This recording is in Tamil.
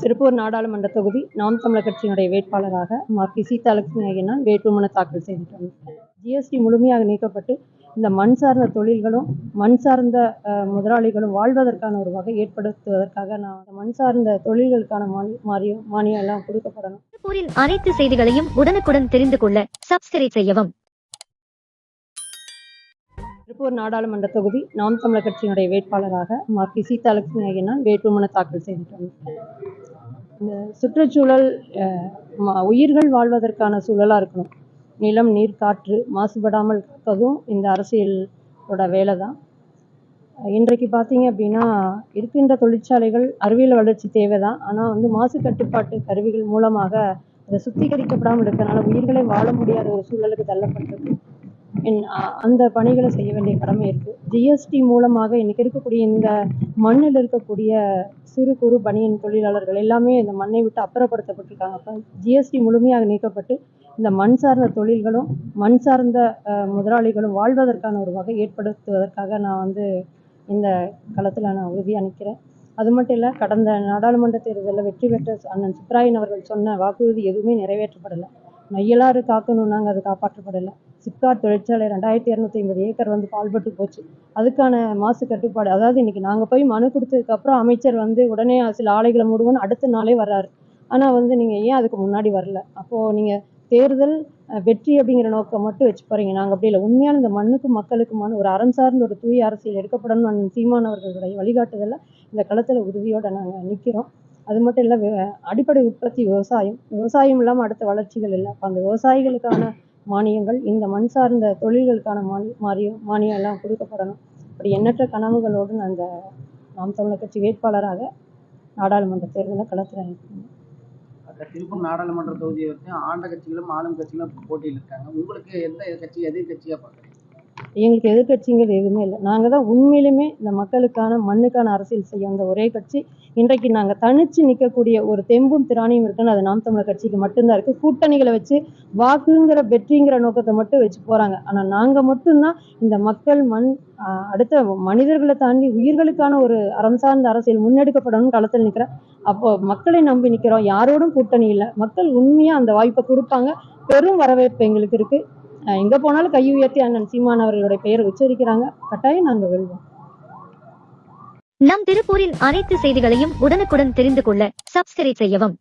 திருப்பூர் நாடாளுமன்ற தொகுதி நாம் தமிழர் கட்சியினுடைய வேட்பாளராக மார்க்கி சீதாலட்சுமி ஐயனார் வேட்புமனு தாக்கல் செய்துள்ளோம் ஜிஎஸ்டி முழுமையாக நீக்கப்பட்டு இந்த மண் சார்ந்த தொழில்களும் மண் சார்ந்த முதலாளிகளும் வாழ்வதற்கான ஒரு வகை ஏற்படுத்துவதற்காக நான் மண் சார்ந்த தொழில்களுக்கான மானி- மானியம் மானியம் எல்லாம் கொடுக்கப்படணும். திருப்பூரின் அனைத்து செய்திகளையும் உடனுக்குடன் தெரிந்து கொள்ள சப்ஸ்கிரைப் செய்யவும். திருப்பூர் நாடாளுமன்ற தொகுதி நாம் தமிழர் கட்சியினுடைய வேட்பாளராக மார்க்கி சீதாலட்சுமி ஐயனார் வேட்புமனு தாக்கல் செய்துள்ளோம் இந்த சுற்றுச்சூழல் உயிர்கள் வாழ்வதற்கான சூழலாக இருக்கணும். நிலம் நீர் காற்று மாசுபடாமல் இருப்பதும் இந்த அரசியலோட வேலை தான் இன்றைக்கு பார்த்தீங்க அப்படின்னா இருக்கின்ற தொழிற்சாலைகள் அறிவியல் வளர்ச்சி தேவை தான் ஆனால் வந்து மாசு கட்டுப்பாட்டு கருவிகள் மூலமாக அதை சுத்திகரிக்கப்படாமல் இருக்கிறனால உயிர்களை வாழ முடியாத ஒரு சூழலுக்கு தள்ளப்பட்டிருக்கு. என் அ- அந்த பணிகளை செய்ய வேண்டிய கடமை இருக்குது ஜிஎஸ்டி மூலமாக இன்றைக்கி இருக்கக்கூடிய இந்த மண்ணில் இருக்கக்கூடிய சிறு குறு பனியன் தொழிலாளர்கள் எல்லாமே இந்த மண்ணை விட்டு அப்புறப்படுத்தப்பட்டிருக்காங்க. அப்போ ஜிஎஸ்டி முழுமையாக நீக்கப்பட்டு இந்த மண் சார்ந்த தொழில்களும் மண் சார்ந்த முதலாளிகளும் வாழ்வதற்கான ஒரு வகை ஏற்படுத்துவதற்காக நான் வந்து இந்த களத்தில் நான் உறுதியாக நிற்கிறேன் அது மட்டும் இல்லை கடந்த நாடாளுமன்ற தேர்தலில் வெற்றி பெற்ற அண்ணன் சுப்ராயன் அவர்கள் சொன்ன வாக்குறுதி எதுவுமே நிறைவேற்றப்படலை. மையலாறு காக்கணும்னாங்க அது காப்பாற்றப்படலை. சிப்காட் தொழிற்சாலை ரெண்டாயிரத்தி இரநூத்தி ஐம்பது ஏக்கர் வந்து பால்பட்டு போச்சு. அதுக்கான மாசு கட்டுப்பாடு அதாவது இன்னைக்கு நாங்கள் போய் மனு கொடுத்ததுக்கப்புறம் அமைச்சர் வந்து உடனே சில ஆலைகளை மூடுவோன்னு அடுத்த நாளே வர்றாரு. ஆனால் வந்து நீங்கள் ஏன் அதுக்கு முன்னாடி வரல? அப்போது நீங்கள் தேர்தல் வெற்றி அப்படிங்கிற நோக்கம் மட்டும் வச்சு போகிறீங்க நாங்கள் அப்படி இல்லை. உண்மையான இந்த மண்ணுக்கும் மக்களுக்குமான ஒரு அறம் சார்ந்த ஒரு தூய அரசியல் எடுக்கப்படணும்னு சீமானவர்களுடைய அவர்களுடைய வழிகாட்டுதலில். இந்த களத்தில் உறுதியோடு நாங்கள் நிற்கிறோம் அது மட்டும் இல்லை அடிப்படை உற்பத்தி விவசாயம். விவசாயம் இல்லாமல் அடுத்த வளர்ச்சிகள் இல்லை. அப்போ அந்த விவசாயிகளுக்கான மானியங்கள் இந்த மண் சார்ந்த தொழில்களுக்கான மானி மானியம் மானியம் எல்லாம் கொடுக்கப்படணும். அப்படி எண்ணற்ற கனவுகளோடு அந்த நாம் தமிழர் கட்சி வேட்பாளராக நாடாளுமன்ற தேர்தலில் களத்தில் நிற்கிறேன் திருப்பூர் நாடாளுமன்ற தொகுதியை வச்சு ஆண்ட கட்சிகளும் ஆளும் கட்சிகளும் போட்டியில் இருக்காங்க உங்களுக்கு எந்த கட்சி எதிர்கட்சியாக பார்க்குறீங்க? எங்களுக்கு எதிர்க்கட்சிங்கிறது எதுவுமே இல்லை. நாங்கள் தான் உண்மையிலுமே இந்த மக்களுக்கான மண்ணுக்கான அரசியல் செய்ய வந்த ஒரே கட்சி. இன்றைக்கு நாங்கள் தனிச்சு நிற்கக்கூடிய ஒரு தெம்பும் திராணியும் இருக்குன்னு அது நாம் தமிழர் கட்சிக்கு மட்டும்தான் இருக்குது கூட்டணிகளை வச்சு வாக்குங்கிற வெற்றிங்கிற நோக்கத்தை மட்டும் வச்சு போகிறாங்க ஆனால் நாங்கள் மட்டும்தான் இந்த மக்கள் மண் அடுத்த மனிதர்களை தாண்டி உயிர்களுக்கான ஒரு அறம் சார்ந்த அரசியல் முன்னெடுக்கப்படணும்னு களத்தில் நிற்கிறேன் அப்போ மக்களை நம்பி நிற்கிறோம் யாரோடும் கூட்டணி இல்லை. மக்கள் உண்மையாக அந்த வாய்ப்பை கொடுப்பாங்க. பெரும் வரவேற்பு எங்களுக்கு இருக்குது எங்கே போனாலும் கை உயர்த்தி அண்ணன் சீமான் அவர்களுடைய பெயரை உச்சரிக்கிறாங்க. கட்டாயம் நாங்கள் வெல்வோம். நம் திருப்பூரின் அனைத்து செய்திகளையும் உடனுக்குடன் தெரிந்து கொள்ள சப்ஸ்கிரைப் செய்யவும்.